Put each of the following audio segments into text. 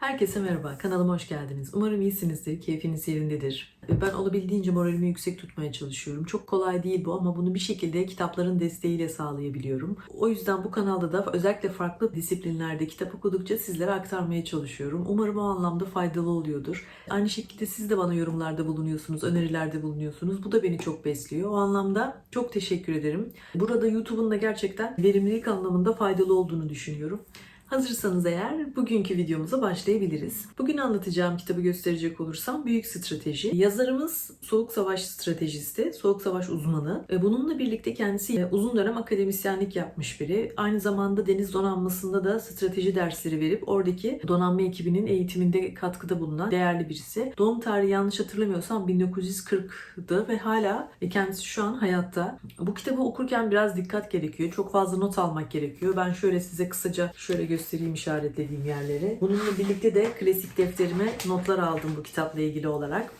Herkese merhaba, kanalıma hoş geldiniz. Umarım iyisinizdir, keyfiniz yerindedir. Ben olabildiğince moralimi yüksek tutmaya çalışıyorum. Çok kolay değil bu ama bunu bir şekilde kitapların desteğiyle sağlayabiliyorum. O yüzden bu kanalda da özellikle farklı disiplinlerde kitap okudukça sizlere aktarmaya çalışıyorum. Umarım o anlamda faydalı oluyordur. Aynı şekilde siz de bana yorumlarda bulunuyorsunuz, önerilerde bulunuyorsunuz. Bu da beni çok besliyor. O anlamda çok teşekkür ederim. Burada YouTube'un da gerçekten verimlilik anlamında faydalı olduğunu düşünüyorum. Hazırsanız eğer bugünkü videomuza başlayabiliriz. Bugün anlatacağım kitabı gösterecek olursam Büyük Strateji. Yazarımız Soğuk Savaş stratejisti, Soğuk Savaş uzmanı. Bununla birlikte kendisi uzun dönem akademisyenlik yapmış biri. Aynı zamanda deniz donanmasında da strateji dersleri verip oradaki donanma ekibinin eğitiminde katkıda bulunan değerli birisi. Doğum tarihi yanlış hatırlamıyorsam 1940'dı ve hala kendisi şu an hayatta. Bu kitabı okurken biraz dikkat gerekiyor. Çok fazla not almak gerekiyor. Ben şöyle size kısaca şöyle göstereyim işaretlediğim yerleri. Bununla birlikte de klasik defterime notlar aldım bu kitapla ilgili olarak.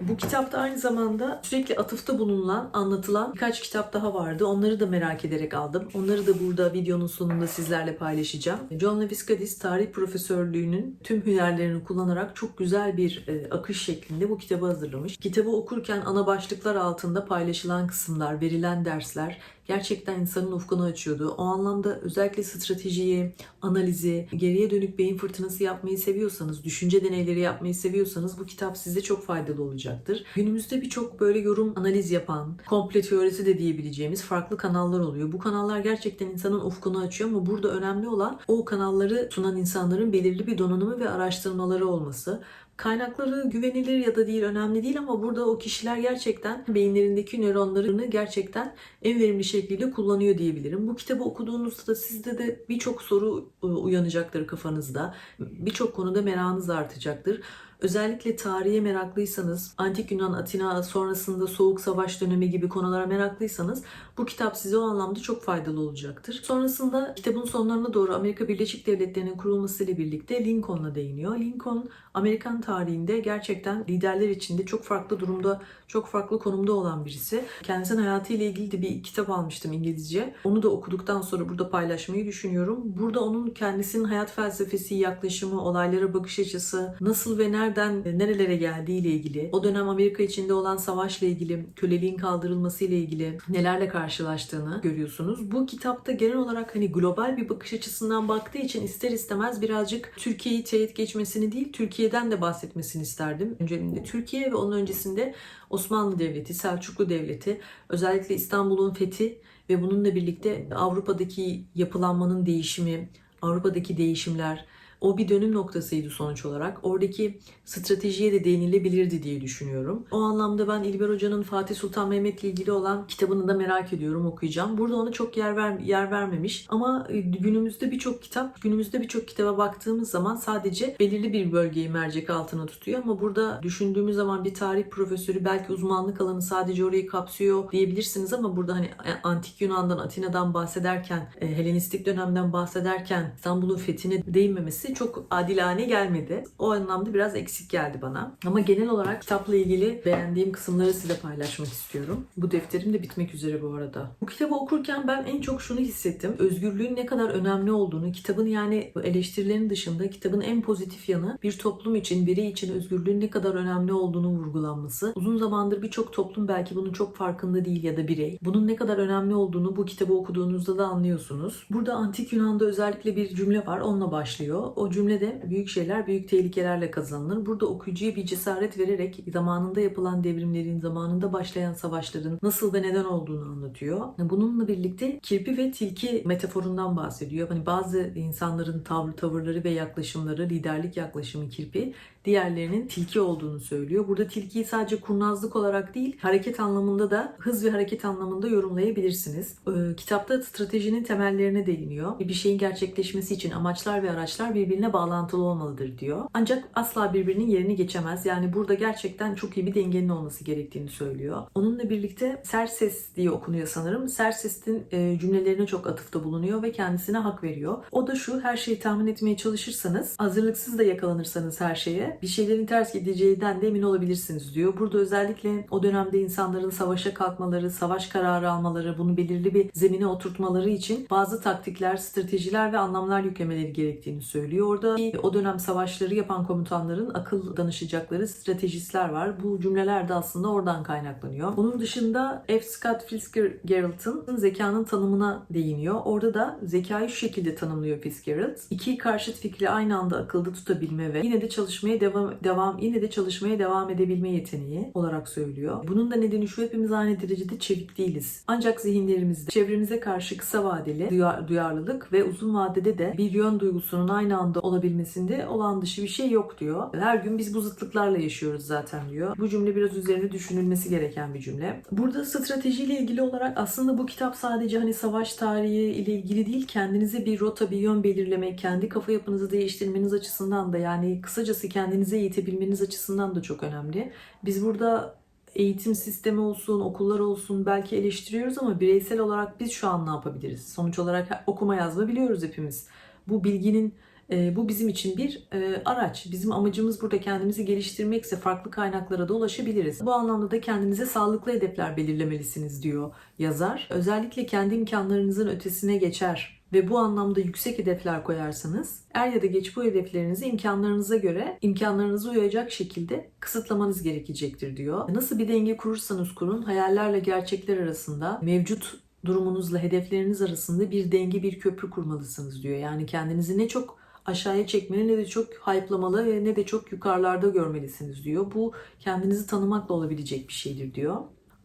Bu kitapta aynı zamanda sürekli atıfta bulunan, anlatılan birkaç kitap daha vardı. Onları da merak ederek aldım. Onları da burada videonun sonunda sizlerle paylaşacağım. John Lewis Gaddis tarih profesörlüğünün tüm hünerlerini kullanarak çok güzel bir e, akış şeklinde bu kitabı hazırlamış. Kitabı okurken ana başlıklar altında paylaşılan kısımlar, verilen dersler gerçekten insanın ufkunu açıyordu. O anlamda özellikle stratejiyi, analizi, geriye dönük beyin fırtınası yapmayı seviyorsanız, düşünce deneyleri yapmayı seviyorsanız bu kitap size çok faydalı olacaktır. Günümüzde birçok böyle yorum analiz yapan, komple teorisi de diyebileceğimiz farklı kanallar oluyor. Bu kanallar gerçekten insanın ufkunu açıyor ama burada önemli olan o kanalları sunan insanların belirli bir donanımı ve araştırmaları olması. Kaynakları güvenilir ya da değil önemli değil ama burada o kişiler gerçekten beyinlerindeki nöronlarını gerçekten en verimli şekilde kullanıyor diyebilirim. Bu kitabı okuduğunuzda da sizde de birçok soru e, uyanacaktır kafanızda. Birçok konuda merakınız artacaktır. Özellikle tarihe meraklıysanız, Antik Yunan, Atina sonrasında Soğuk Savaş dönemi gibi konulara meraklıysanız bu kitap size o anlamda çok faydalı olacaktır. Sonrasında kitabın sonlarına doğru Amerika Birleşik Devletleri'nin kurulmasıyla birlikte Lincoln'a değiniyor. Lincoln Amerikan tarihinde gerçekten liderler içinde çok farklı durumda, çok farklı konumda olan birisi. Kendisinin hayatıyla ilgili de bir kitap almıştım İngilizce. Onu da okuduktan sonra burada paylaşmayı düşünüyorum. Burada onun kendisinin hayat felsefesi, yaklaşımı, olaylara bakış açısı, nasıl ve nereden nerelere geldiği ile ilgili, o dönem Amerika içinde olan savaşla ilgili, köleliğin kaldırılması ile ilgili nelerle karşılaştığını görüyorsunuz. Bu kitapta genel olarak hani global bir bakış açısından baktığı için ister istemez birazcık Türkiye'yi teyit geçmesini değil, Türkiye'den de bahsetmesini isterdim. Öncelikle Türkiye ve onun öncesinde Osmanlı Devleti, Selçuklu Devleti, özellikle İstanbul'un fethi ve bununla birlikte Avrupa'daki yapılanmanın değişimi, Avrupa'daki değişimler, o bir dönüm noktasıydı sonuç olarak. Oradaki stratejiye de değinilebilirdi diye düşünüyorum. O anlamda ben İlber Hoca'nın Fatih Sultan Mehmet'le ilgili olan kitabını da merak ediyorum, okuyacağım. Burada ona çok yer ver, yer vermemiş ama e, günümüzde birçok kitap, günümüzde birçok kitaba baktığımız zaman sadece belirli bir bölgeyi mercek altına tutuyor ama burada düşündüğümüz zaman bir tarih profesörü belki uzmanlık alanı sadece orayı kapsıyor diyebilirsiniz ama burada hani antik Yunan'dan, Atina'dan bahsederken, e, Helenistik dönemden bahsederken İstanbul'un fethine değinmemesi çok adilane gelmedi. O anlamda biraz eksik geldi bana. Ama genel olarak kitapla ilgili beğendiğim kısımları size paylaşmak istiyorum. Bu defterim de bitmek üzere bu arada. Bu kitabı okurken ben en çok şunu hissettim. Özgürlüğün ne kadar önemli olduğunu, kitabın yani eleştirilerin dışında kitabın en pozitif yanı bir toplum için, birey için özgürlüğün ne kadar önemli olduğunu vurgulanması. Uzun zamandır birçok toplum belki bunun çok farkında değil ya da birey. Bunun ne kadar önemli olduğunu bu kitabı okuduğunuzda da anlıyorsunuz. Burada Antik Yunan'da özellikle bir cümle var. Onunla başlıyor. O cümlede büyük şeyler büyük tehlikelerle kazanılır. Burada okuyucuya bir cesaret vererek zamanında yapılan devrimlerin, zamanında başlayan savaşların nasıl ve neden olduğunu anlatıyor. Bununla birlikte kirpi ve tilki metaforundan bahsediyor. Hani bazı insanların tavrı, tavırları ve yaklaşımları, liderlik yaklaşımı kirpi, diğerlerinin tilki olduğunu söylüyor. Burada tilkiyi sadece kurnazlık olarak değil, hareket anlamında da hız ve hareket anlamında yorumlayabilirsiniz. Ee, kitapta stratejinin temellerine değiniyor. Bir şeyin gerçekleşmesi için amaçlar ve araçlar birbirine bağlantılı olmalıdır diyor. Ancak asla birbirinin yerini geçemez. Yani burada gerçekten çok iyi bir dengenin olması gerektiğini söylüyor. Onunla birlikte Serses diye okunuyor sanırım. Serses'in e, cümlelerine çok atıfta bulunuyor ve kendisine hak veriyor. O da şu, her şeyi tahmin etmeye çalışırsanız, hazırlıksız da yakalanırsanız her şeye bir şeylerin ters gideceğinden de emin olabilirsiniz diyor. Burada özellikle o dönemde insanların savaşa kalkmaları, savaş kararı almaları, bunu belirli bir zemine oturtmaları için bazı taktikler, stratejiler ve anlamlar yüklemeleri gerektiğini söylüyor. Orada o dönem savaşları yapan komutanların akıl danışacakları stratejistler var. Bu cümleler de aslında oradan kaynaklanıyor. Bunun dışında F. Scott Fitzgerald'ın zekanın tanımına değiniyor. Orada da zekayı şu şekilde tanımlıyor Fitzgerald. İki karşıt fikri aynı anda akılda tutabilme ve yine de çalışmaya devam, devam yine de çalışmaya devam edebilme yeteneği olarak söylüyor. Bunun da nedeni şu hepimiz aynı derecede çevik değiliz. Ancak zihinlerimizde çevremize karşı kısa vadeli duyar, duyarlılık ve uzun vadede de bir yön duygusunun aynı anda olabilmesinde olan dışı bir şey yok diyor. Her gün biz bu zıtlıklarla yaşıyoruz zaten diyor. Bu cümle biraz üzerine düşünülmesi gereken bir cümle. Burada stratejiyle ilgili olarak aslında bu kitap sadece hani savaş tarihi ile ilgili değil kendinize bir rota bir yön belirlemek, kendi kafa yapınızı değiştirmeniz açısından da yani kısacası kendinize yetebilmeniz açısından da çok önemli. Biz burada eğitim sistemi olsun, okullar olsun belki eleştiriyoruz ama bireysel olarak biz şu an ne yapabiliriz? Sonuç olarak okuma yazma biliyoruz hepimiz. Bu bilginin e, bu bizim için bir e, araç. Bizim amacımız burada kendimizi geliştirmekse farklı kaynaklara da ulaşabiliriz. Bu anlamda da kendinize sağlıklı hedefler belirlemelisiniz diyor yazar. Özellikle kendi imkanlarınızın ötesine geçer ve bu anlamda yüksek hedefler koyarsanız er ya da geç bu hedeflerinizi imkanlarınıza göre imkanlarınıza uyacak şekilde kısıtlamanız gerekecektir diyor. Nasıl bir denge kurursanız kurun hayallerle gerçekler arasında mevcut durumunuzla hedefleriniz arasında bir denge bir köprü kurmalısınız diyor. Yani kendinizi ne çok aşağıya çekmeli ne de çok hype'lamalı ve ne de çok yukarılarda görmelisiniz diyor. Bu kendinizi tanımakla olabilecek bir şeydir diyor.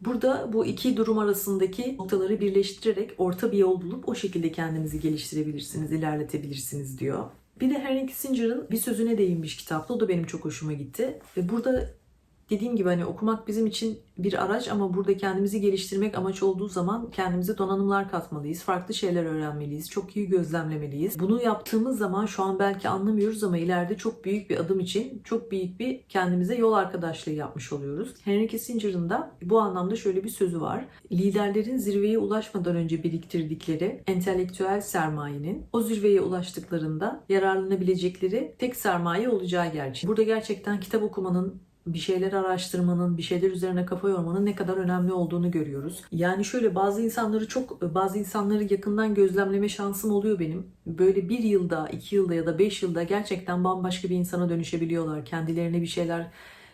Burada bu iki durum arasındaki noktaları birleştirerek orta bir yol bulup o şekilde kendinizi geliştirebilirsiniz, ilerletebilirsiniz diyor. Bir de Henry Kissinger'ın bir sözüne değinmiş kitapta. O da benim çok hoşuma gitti. Ve burada dediğim gibi hani okumak bizim için bir araç ama burada kendimizi geliştirmek amaç olduğu zaman kendimize donanımlar katmalıyız. Farklı şeyler öğrenmeliyiz. Çok iyi gözlemlemeliyiz. Bunu yaptığımız zaman şu an belki anlamıyoruz ama ileride çok büyük bir adım için çok büyük bir kendimize yol arkadaşlığı yapmış oluyoruz. Henry Kissinger'ın da bu anlamda şöyle bir sözü var. Liderlerin zirveye ulaşmadan önce biriktirdikleri entelektüel sermayenin o zirveye ulaştıklarında yararlanabilecekleri tek sermaye olacağı gerçeği. Burada gerçekten kitap okumanın bir şeyler araştırmanın, bir şeyler üzerine kafa yormanın ne kadar önemli olduğunu görüyoruz. Yani şöyle bazı insanları çok, bazı insanları yakından gözlemleme şansım oluyor benim. Böyle bir yılda, iki yılda ya da beş yılda gerçekten bambaşka bir insana dönüşebiliyorlar. Kendilerine bir şeyler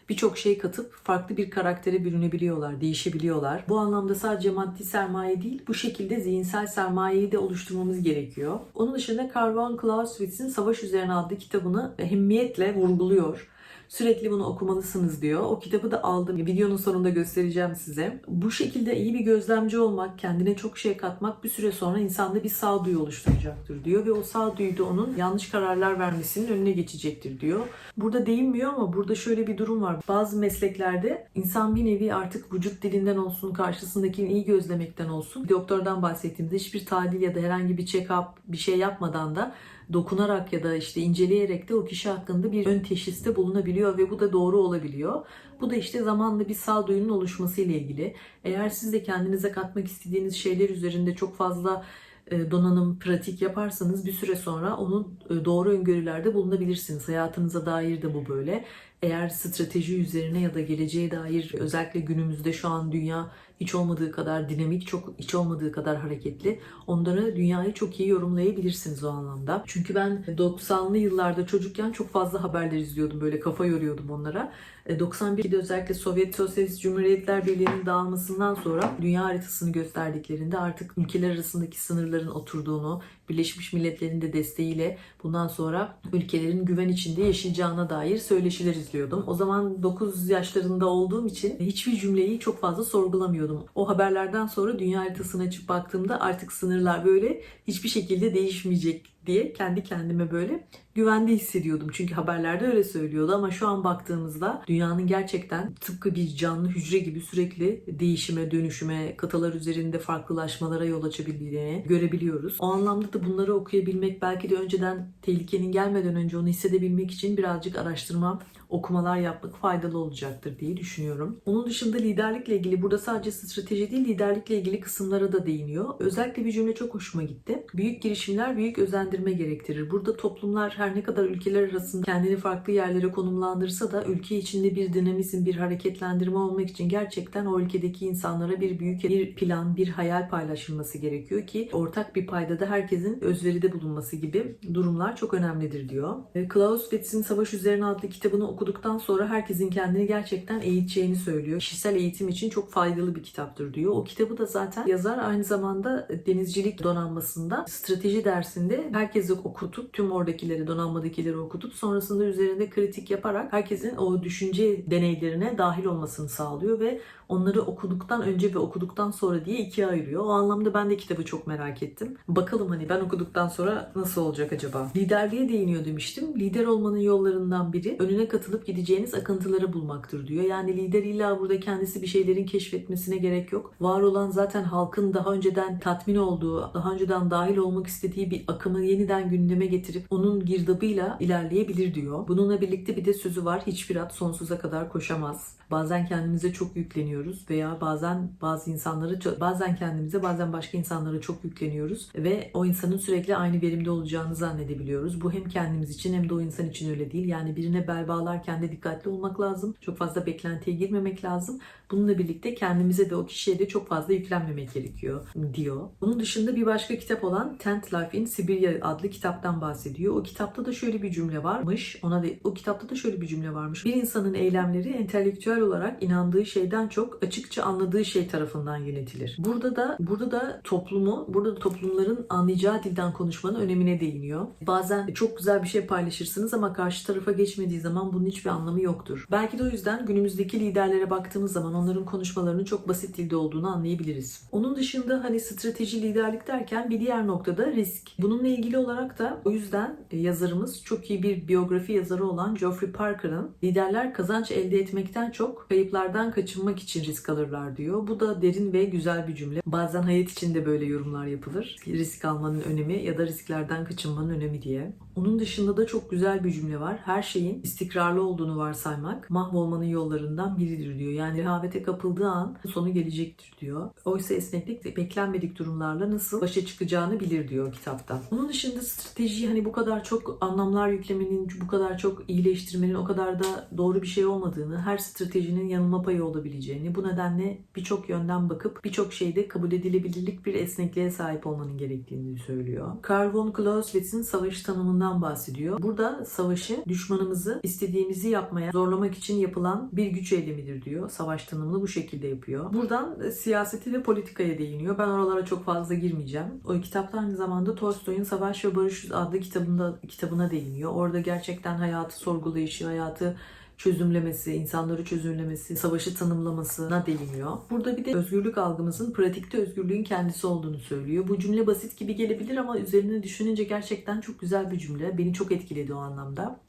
birçok şey katıp farklı bir karaktere bürünebiliyorlar, değişebiliyorlar. Bu anlamda sadece maddi sermaye değil, bu şekilde zihinsel sermayeyi de oluşturmamız gerekiyor. Onun dışında Karl von Clausewitz'in Savaş Üzerine adlı kitabını ehemmiyetle vurguluyor. Sürekli bunu okumalısınız diyor. O kitabı da aldım. Videonun sonunda göstereceğim size. Bu şekilde iyi bir gözlemci olmak, kendine çok şey katmak bir süre sonra insanda bir sağduyu oluşturacaktır diyor. Ve o sağduyu da onun yanlış kararlar vermesinin önüne geçecektir diyor. Burada değinmiyor ama burada şöyle bir durum var. Bazı mesleklerde insan bir nevi artık vücut dilinden olsun, karşısındakini iyi gözlemekten olsun. Doktordan bahsettiğimde hiçbir tahlil ya da herhangi bir check-up bir şey yapmadan da dokunarak ya da işte inceleyerek de o kişi hakkında bir ön teşhiste bulunabiliyor ve bu da doğru olabiliyor. Bu da işte zamanla bir sağduyunun oluşması ile ilgili. Eğer siz de kendinize katmak istediğiniz şeyler üzerinde çok fazla e, donanım, pratik yaparsanız bir süre sonra onun e, doğru öngörülerde bulunabilirsiniz. Hayatınıza dair de bu böyle. Eğer strateji üzerine ya da geleceğe dair özellikle günümüzde şu an dünya hiç olmadığı kadar dinamik, çok hiç olmadığı kadar hareketli. Onları dünyayı çok iyi yorumlayabilirsiniz o anlamda. Çünkü ben 90'lı yıllarda çocukken çok fazla haberler izliyordum. Böyle kafa yoruyordum onlara. 91'de özellikle Sovyet Sosyalist Cumhuriyetler Birliği'nin dağılmasından sonra dünya haritasını gösterdiklerinde artık ülkeler arasındaki sınırların oturduğunu, Birleşmiş Milletler'in de desteğiyle bundan sonra ülkelerin güven içinde yaşayacağına dair söyleşiler izliyordum. O zaman 9 yaşlarında olduğum için hiçbir cümleyi çok fazla sorgulamıyordum. O haberlerden sonra dünya haritasına açıp baktığımda artık sınırlar böyle hiçbir şekilde değişmeyecek diye kendi kendime böyle güvende hissediyordum. Çünkü haberlerde öyle söylüyordu ama şu an baktığımızda dünyanın gerçekten tıpkı bir canlı hücre gibi sürekli değişime, dönüşüme, kıtalar üzerinde farklılaşmalara yol açabildiğini görebiliyoruz. O anlamda da bunları okuyabilmek belki de önceden tehlikenin gelmeden önce onu hissedebilmek için birazcık araştırma, okumalar yapmak faydalı olacaktır diye düşünüyorum. Onun dışında liderlikle ilgili burada sadece strateji değil liderlikle ilgili kısımlara da değiniyor. Özellikle bir cümle çok hoşuma gitti. Büyük girişimler büyük özendirme gerektirir. Burada toplumlar her ne kadar ülkeler arasında kendini farklı yerlere konumlandırsa da ülke içinde bir dinamizm, bir hareketlendirme olmak için gerçekten o ülkedeki insanlara bir büyük bir plan, bir hayal paylaşılması gerekiyor ki ortak bir paydada herkesin özveride bulunması gibi durumlar çok önemlidir diyor. Klaus Schwitz'in Savaş Üzerine adlı kitabını okuduktan sonra herkesin kendini gerçekten eğiteceğini söylüyor. Kişisel eğitim için çok faydalı bir kitaptır diyor. O kitabı da zaten yazar aynı zamanda denizcilik donanmasında strateji dersinde herkesi okutup tüm oradakileri donanmadakileri okutup sonrasında üzerinde kritik yaparak herkesin o düşünce deneylerine dahil olmasını sağlıyor ve onları okuduktan önce ve okuduktan sonra diye ikiye ayırıyor. O anlamda ben de kitabı çok merak ettim. Bakalım hani ben okuduktan sonra nasıl olacak acaba? Liderliğe değiniyor demiştim. Lider olmanın yollarından biri önüne katılıp gideceğiniz akıntıları bulmaktır diyor. Yani lider illa burada kendisi bir şeylerin keşfetmesine gerek yok. Var olan zaten halkın daha önceden tatmin olduğu, daha önceden dahil olmak istediği bir akımı yeniden gündeme getirip onun girdabıyla ilerleyebilir diyor. Bununla birlikte bir de sözü var. Hiçbir at sonsuza kadar koşamaz. Bazen kendimize çok yükleniyoruz veya bazen bazı insanları bazen kendimize bazen başka insanlara çok yükleniyoruz ve o insanın sürekli aynı verimde olacağını zannedebiliyoruz. Bu hem kendimiz için hem de o insan için öyle değil. Yani birine bel bağlarken de dikkatli olmak lazım. Çok fazla beklentiye girmemek lazım. Bununla birlikte kendimize de o kişiye de çok fazla yüklenmemek gerekiyor diyor. Bunun dışında bir başka kitap olan Tent Life in Siberia adlı kitaptan bahsediyor. O kitapta da şöyle bir cümle varmış. Ona da o kitapta da şöyle bir cümle varmış. Bir insanın eylemleri entelektüel olarak inandığı şeyden çok açıkça anladığı şey tarafından yönetilir. Burada da burada da toplumu, burada da toplumların anlayacağı dilden konuşmanın önemine değiniyor. Bazen çok güzel bir şey paylaşırsınız ama karşı tarafa geçmediği zaman bunun hiçbir anlamı yoktur. Belki de o yüzden günümüzdeki liderlere baktığımız zaman onların konuşmalarının çok basit dilde olduğunu anlayabiliriz. Onun dışında hani strateji liderlik derken bir diğer noktada risk. Bununla ilgili olarak da o yüzden e, yazarımız çok iyi bir biyografi yazarı olan Geoffrey Parker'ın liderler kazanç elde etmekten çok kayıplardan kaçınmak için risk alırlar diyor. Bu da derin ve güzel bir cümle. Bazen hayat içinde böyle yorumlar yapılır. Risk almanın önemi ya da risklerden kaçınmanın önemi diye. Onun dışında da çok güzel bir cümle var. Her şeyin istikrarlı olduğunu varsaymak mahvolmanın yollarından biridir diyor. Yani rehavete kapıldığı an sonu gelecektir diyor. Oysa esneklik beklenmedik durumlarla nasıl başa çıkacağını bilir diyor kitapta. Onun dışında strateji hani bu kadar çok anlamlar yüklemenin, bu kadar çok iyileştirmenin o kadar da doğru bir şey olmadığını, her stratejinin yanılma payı olabileceğini, bu nedenle birçok yönden bakıp birçok şeyde kabul edilebilirlik bir esnekliğe sahip olmanın gerektiğini söylüyor. Karl von Clausewitz'in savaş tanımından bahsediyor. Burada savaşı düşmanımızı istediğimizi yapmaya zorlamak için yapılan bir güç eylemidir diyor. Savaş tanımını bu şekilde yapıyor. Buradan e, siyaseti ve politikaya değiniyor. Ben oralara çok fazla girmeyeceğim. O kitapta aynı zamanda Tolstoy'un Savaş ve Barış adlı kitabında kitabına değiniyor. Orada gerçekten hayatı sorgulayışı, hayatı çözümlemesi, insanları çözümlemesi, savaşı tanımlamasına değiniyor. Burada bir de özgürlük algımızın pratikte özgürlüğün kendisi olduğunu söylüyor. Bu cümle basit gibi gelebilir ama üzerine düşününce gerçekten çok güzel bir cümle. Beni çok etkiledi o anlamda.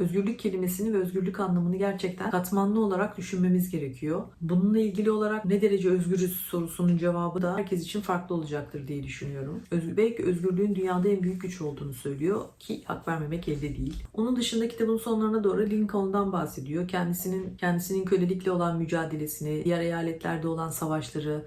Özgürlük kelimesini ve özgürlük anlamını gerçekten katmanlı olarak düşünmemiz gerekiyor. Bununla ilgili olarak ne derece özgürüz sorusunun cevabı da herkes için farklı olacaktır diye düşünüyorum. Öz belki özgürlüğün dünyada en büyük güç olduğunu söylüyor ki hak vermemek elde değil. Onun dışında kitabın sonlarına doğru Lincoln'dan bahsediyor. Kendisinin kendisinin kölelikle olan mücadelesini, diğer eyaletlerde olan savaşları,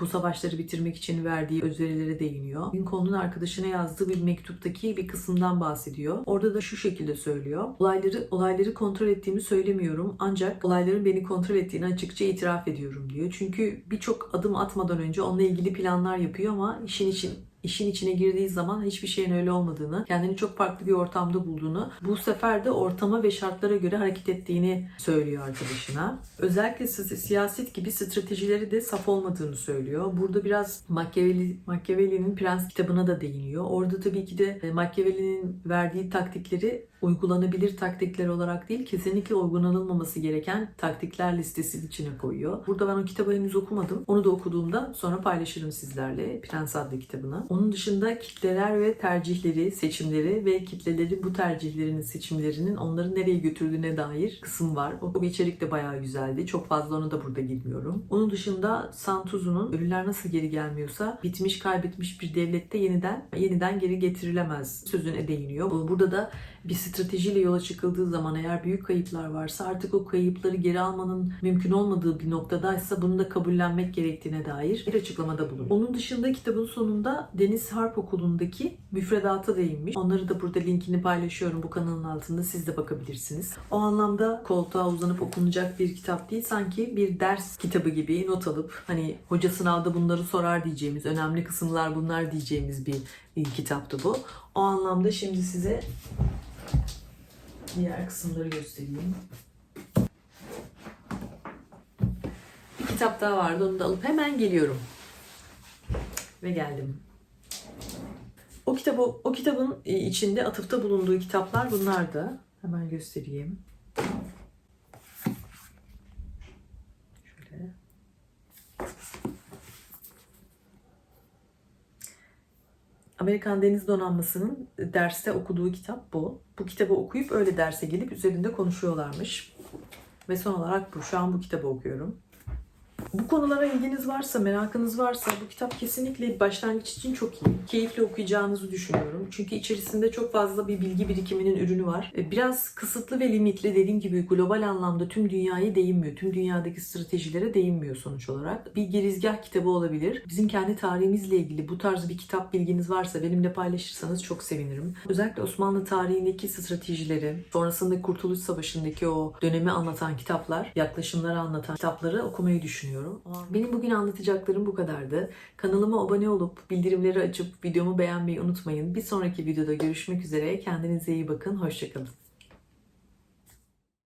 bu savaşları bitirmek için verdiği özverilere değiniyor. Lincoln'un arkadaşına yazdığı bir mektuptaki bir kısımdan bahsediyor. Orada da şu şekilde söylüyor. Olayları olayları kontrol ettiğimi söylemiyorum ancak olayların beni kontrol ettiğini açıkça itiraf ediyorum diyor. Çünkü birçok adım atmadan önce onunla ilgili planlar yapıyor ama işin için işin içine girdiği zaman hiçbir şeyin öyle olmadığını, kendini çok farklı bir ortamda bulduğunu, bu sefer de ortama ve şartlara göre hareket ettiğini söylüyor arkadaşına. Özellikle si- siyaset gibi stratejileri de saf olmadığını söylüyor. Burada biraz Machiavelli, Machiavelli'nin Prens kitabına da değiniyor. Orada tabii ki de e, Machiavelli'nin verdiği taktikleri uygulanabilir taktikler olarak değil, kesinlikle uygulanılmaması gereken taktikler listesi içine koyuyor. Burada ben o kitabı henüz okumadım. Onu da okuduğumda sonra paylaşırım sizlerle Prens adlı kitabını. Onun dışında kitleler ve tercihleri, seçimleri ve kitleleri bu tercihlerinin, seçimlerinin onları nereye götürdüğüne dair kısım var. O, içerik de bayağı güzeldi. Çok fazla onu da burada girmiyorum. Onun dışında Santuzu'nun ölüler nasıl geri gelmiyorsa bitmiş, kaybetmiş bir devlette yeniden yeniden geri getirilemez sözüne değiniyor. Bu- Burada da bir stratejiyle yola çıkıldığı zaman eğer büyük kayıplar varsa artık o kayıpları geri almanın mümkün olmadığı bir noktadaysa bunu da kabullenmek gerektiğine dair bir açıklamada bulun. Onun dışında kitabın sonunda Deniz Harp Okulu'ndaki müfredata değinmiş. Onları da burada linkini paylaşıyorum bu kanalın altında siz de bakabilirsiniz. O anlamda koltuğa uzanıp okunacak bir kitap değil sanki bir ders kitabı gibi not alıp hani hoca sınavda bunları sorar diyeceğimiz önemli kısımlar bunlar diyeceğimiz bir, bir kitaptı bu. O anlamda şimdi size diğer kısımları göstereyim. Bir kitap daha vardı onu da alıp hemen geliyorum. Ve geldim. O kitabı o kitabın içinde atıfta bulunduğu kitaplar bunlardı. Hemen göstereyim. Şöyle. Amerikan Deniz Donanması'nın derste okuduğu kitap bu. Bu kitabı okuyup öyle derse gelip üzerinde konuşuyorlarmış. Ve son olarak bu. Şu an bu kitabı okuyorum. Bu konulara ilginiz varsa, merakınız varsa bu kitap kesinlikle başlangıç için çok iyi. Keyifle okuyacağınızı düşünüyorum. Çünkü içerisinde çok fazla bir bilgi birikiminin ürünü var. E, Biraz kısıtlı ve limitli dediğim gibi global anlamda tüm dünyayı değinmiyor. Tüm dünyadaki stratejilere değinmiyor sonuç olarak. Bir girizgah kitabı olabilir. Bizim kendi tarihimizle ilgili bu tarz bir kitap bilginiz varsa benimle paylaşırsanız çok sevinirim. Özellikle Osmanlı tarihindeki stratejileri, sonrasında Kurtuluş Savaşı'ndaki o dönemi anlatan kitaplar, yaklaşımları anlatan kitapları okumayı düşünüyorum. Benim bugün anlatacaklarım bu kadardı. Kanalıma abone olup bildirimleri açıp videomu beğenmeyi unutmayın. Bir sonraki videoda görüşmek üzere. Kendinize iyi bakın. Hoşçakalın.